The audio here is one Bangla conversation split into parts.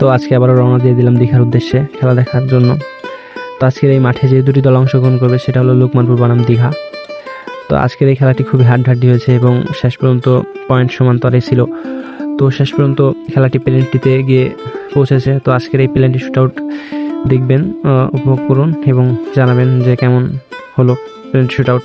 তো আজকে আবারও রওনা দিয়ে দিলাম দীঘার উদ্দেশ্যে খেলা দেখার জন্য। তো আজকের এই মাঠে যে দুটি দল অংশগ্রহণ করবে সেটা হলো লোকমানপুর বনাম দীঘা। তো আজকের এই খেলাটি খুবই হাড্ডাহাড্ডি হয়েছে এবং শেষ পর্যন্ত পয়েন্ট সমান্তরে ছিল। তো শেষ পর্যন্ত খেলাটি পেলেন্টিতে গিয়ে পৌঁছেছে। তো আজকের এই পেলেন্টি শুট আউট দেখবেন উপভোগ করুন এবং জানাবেন যে কেমন হলো পেলেন্টি শুট আউট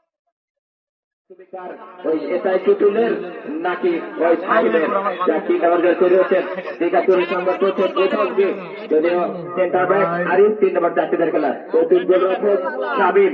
ওই এসআই টুটুলের নাকি ওই সাহিবের যা কি দীঘাতুরের সংবাদ করছেন বৈঠক দিয়ে যদিও তিন নম্বর চারটিদের খেলা। প্রতুল গোলরক্ষক শামিম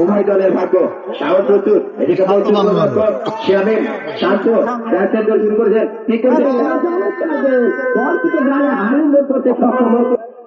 উভয় দলের ভাগ্য সাহস প্রচুর এদিকে বলছে শিয়ামিন শান্ত দল শুরু করেছেন কি করতে